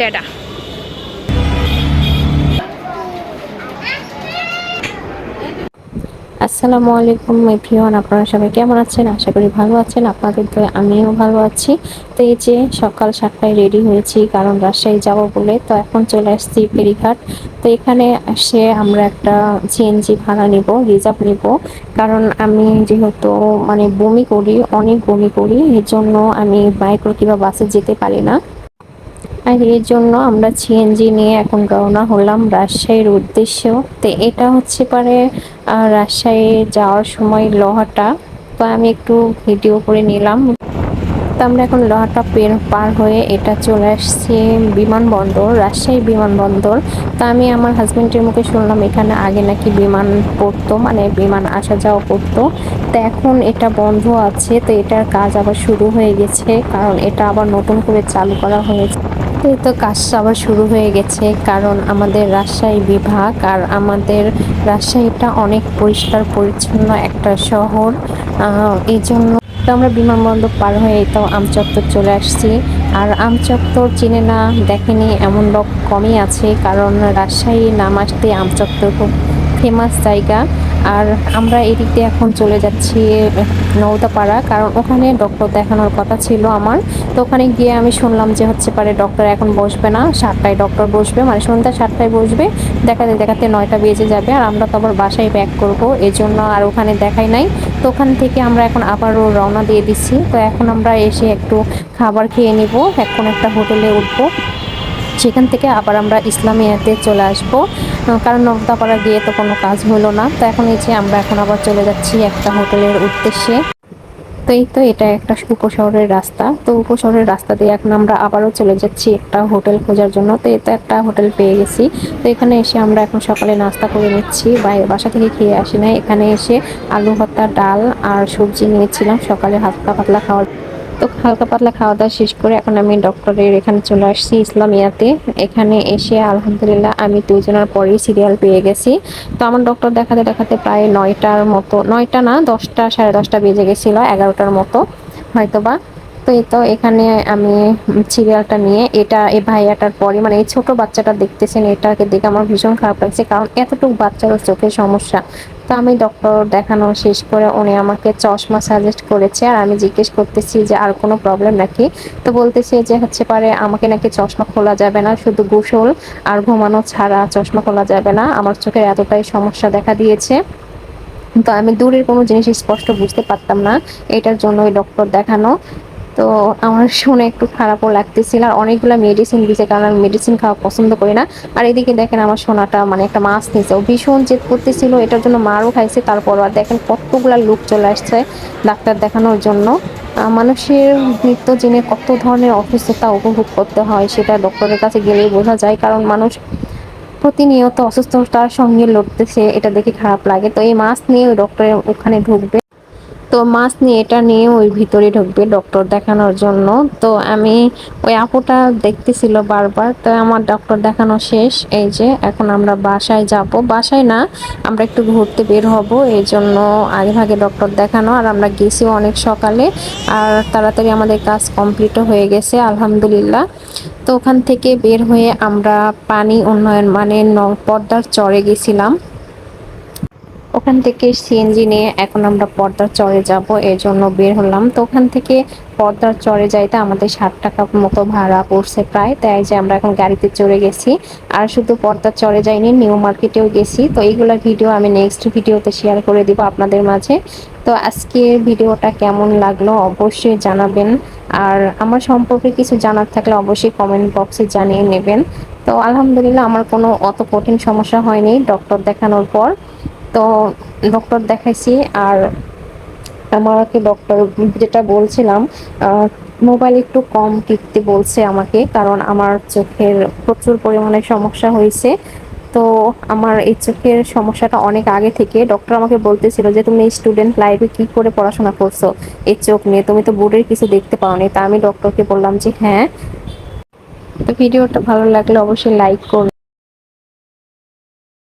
Data আসসালামু আলাইকুম everyone আপনারা সবাই কেমন আছেন? আশা করি ভালো আছেন, আপনাদের তো আমিও ভালো আছি। তো এই যে সকাল সাতটায় রেডি হয়েছি, কারণ রাজশাহী যাব বলে তো এখন চলে আসছি ফেরিঘাট। তো এখানে এসে আমরা একটা সিএনজি ভাড়া নিব রিজার্ভ নিব। কারণ আমি যেহেতু মানে বমি করি, অনেক বমি করি এর জন্য আমি বাইক কিংবা বাসে যেতে পারি না। আর এর জন্য আমরা সিএনজি নিয়ে এখন রওনা হলাম রাজশাহীর উদ্দেশ্যেও তো এটা হচ্ছে পারে রাজশাহী যাওয়ার সময় লোহাটা। তো আমি একটু ভিডিও করে নিলাম। তো আমরা এখন লোহাটা পের, পার হয়ে এটা চলে আসছি বিমানবন্দর, রাজশাহী বিমানবন্দর। তো আমি আমার হাজব্যান্ডের মুখে শুনলাম এখানে আগে নাকি বিমান পড়তো মানে বিমান আসা যাওয়া করতো। তো এখন এটা বন্ধ আছে, তো এটার কাজ আবার শুরু হয়ে গেছে, কারণ এটা আবার নতুন করে চালু করা হয়েছে। এই তো কাজটা আবার শুরু হয়ে গেছে, কারণ আমাদের রাজশাহী বিভাগ আর আমাদের রাজশাহীটা অনেক পরিষ্কার, পরিচ্ছন্ন একটা শহর। এই জন্য তো আমরা বিমানবন্দর পার হয়ে তো আমচত্বর চলে আসছি। আর আমচত্বর চিনে না, দেখেনি, এমন লোক কমই আছে, কারণ রাজশাহী নাম আসতে আমচত্বর খুব ফেমাস জায়গা। আর আমরা এদিক দিয়ে এখন চলে যাচ্ছি নৌদাপাড়া কারণ ওখানে ডক্টর দেখানোর কথা ছিল আমার। তো ওখানে গিয়ে আমি শুনলাম যে হচ্ছে পারে ডক্টর এখন বসবে না, সাতটায় ডক্টর বসবে মানে সন্ধ্যা সাতটায় বসবে, দেখাতে দেখাতে নয়টা বেজে যাবে, আর আমরা তো আবার বাসায় ব্যাক করব এই জন্য আর ওখানে দেখাই নাই। তো ওখান থেকে আমরা এখন আবারও রওনা দিয়ে দিচ্ছি। তো এখন আমরা এসে একটু খাবার খেয়ে নিব, এখন একটা হোটেলে উঠবো। সেখান থেকে আবার আমরা ইসলামিয়াতে চলে আসব। কারণ নবদাপাড়া গিয়ে তো কোনো কাজ হলো না। তো এখন এই যে আমরা এখন আবার চলে যাচ্ছি একটা হোটেলের উদ্দেশ্যে। তো এই তো এটা একটা উপশহরের রাস্তা। তো উপশহরের রাস্তা দিয়ে এখন আমরা আবারও চলে যাচ্ছি একটা হোটেল খোঁজার জন্য। তো এটা একটা হোটেল পেয়ে গেছি। তো এখানে এসে আমরা এখন সকালে নাস্তা করে নিচ্ছি। বাইরে বাসা থেকে খেয়ে আসি না এখানে এসে আলু ভর্তা, ডাল আর সবজি নিয়েছিলাম সকালে হালকা পাতলা খাওয়ার তো হালকা পাতলা খাওয়া দাওয়া শেষ করে এখন আমি ডক্টরের এখানে চলে আসছি ইসলামিয়াতে। এখানে এসে আলহামদুলিল্লাহ আমি দুজনের পরেই সিরিয়াল পেয়ে গেছি। তো আমার ডক্টর দেখাতে দেখাতে প্রায় নয়টার মতো, নয়টা না, দশটা, সাড়ে দশটা বেজে গেছিল, এগারোটার মতো। হয়তোবা তো এই তো এখানে আমি সিরিয়ালটা নিয়ে এটা এই ভাইয়াটার পরে মানে এই ছোট বাচ্চাটা দেখতেছেন, এটাকে দেখে আমার ভীষণ খারাপ লাগছে, কারণ এতটুকু বাচ্চারও চোখের সমস্যা। তো আমি ডক্টর দেখানো শেষ করে উনি আমাকে চশমা সাজেস্ট করেছে, আর আমি জিজ্ঞেস করতেছি যে আর কোনো প্রবলেম নাকি? তো বলতেছে যে হচ্ছে পারে আমাকে নাকি চশমা খোলা যাবে না, শুধু গোসল আর ঘুমানো ছাড়া চশমা খোলা যাবে না, আমার চোখের এতটাই সমস্যা দেখা দিয়েছে। তো আমি দূরের কোনো জিনিস স্পষ্ট বুঝতে পারতাম না, এটার জন্য ওই ডক্টর দেখানো। তো আমার শুনে একটু খারাপও লাগতেছিল। আর অনেকগুলো মেডিসিন দিয়েছে কারণ আমি মেডিসিন খাওয়া পছন্দ করি না। আর এদিকে দেখেন আমার সোনাটা মানে একটা মাছ নিয়েছে ও ভীষণ জেদ করতেছিল, এটার জন্য মারও খাইছে। তারপর আর দেখেন কতগুলা লোক চলে আসছে ডাক্তার দেখানোর জন্য। মানুষের নিত্য দিনে কত ধরনের অসুস্থতা উপভোগ করতে হয় সেটা ডক্টরের কাছে গেলেই বোঝা যায়। কারণ মানুষ প্রতিনিয়ত অসুস্থতার সঙ্গে লড়তেছে, এটা দেখে খারাপ লাগে। তো এই মাছ নিয়ে ওই ডক্টরের ওখানে ঢুকবে। তো মাছ নিয়ে, এটা নিয়ে ওই ভিতরে ঢুকবে ডক্টর দেখানোর জন্য। তো আমি ওই আপুটা দেখতেছিল বারবার, তো আমার ডক্টর দেখানো শেষ। এই যে, এখন আমরা বাসায় যাব। বাসায় না, আমরা একটু ঘুরতে বের হব। এই জন্য আগে ভাগে ডক্টর দেখানো। আর আমরা গেছিও অনেক সকালে, আর তাড়াতাড়ি আমাদের কাজ কমপ্লিটও হয়ে গেছে, আলহামদুলিল্লাহ। তো ওখান থেকে বের হয়ে আমরা পানি উন্নয়ন মানে পদ্মার চরে গেছিলাম। ওখান থেকে সিএনজি নিয়ে এখন আমরা পর্দার চরে যাব, এর জন্য বের হলাম। তো ওখান থেকে পর্দার চরে যাইতে আমাদের ষাট টাকা মতো ভাড়া পড়ছে প্রায়। তাই যে আমরা এখন গাড়িতে চড়ে গেছি। আর শুধু পর্দার চরে যাইনি, নিউ মার্কেটেও গেছি। তো এইগুলোর ভিডিও আমি নেক্সট ভিডিওতে শেয়ার করে দিব আপনাদের মাঝে। তো আজকের ভিডিওটা কেমন লাগল অবশ্যই জানাবেন। আর আমার সম্পর্কে কিছু জানার থাকলে অবশ্যই কমেন্ট বক্সে জানিয়ে নেবেন। তো আলহামদুলিল্লাহ, আমার কোনো অত কঠিন সমস্যা হয়নি ডক্টর দেখানোর পর। তো ডক্টর দেখাইছি আর আমাকে ডক্টর, যেটা বলছিলাম মোবাইল একটু কম টিপতে বলছে আমাকে, কারণ আমার চোখের প্রচুর পরিমাণে সমস্যা হয়েছে। তো আমার এই চোখের সমস্যাটা অনেক আগে থেকে ডক্টর আমাকে বলতেছিল যে, তুমি স্টুডেন্ট লাইফে কি করে পড়াশোনা করছ? এই চোখ নিয়ে তুমি তো বোর্ডের কিছু দেখতে পাওনি। তা আমি ডক্টরকে বললাম যে হ্যাঁ। তো ভিডিওটা ভালো লাগলে অবশ্যই লাইক করুন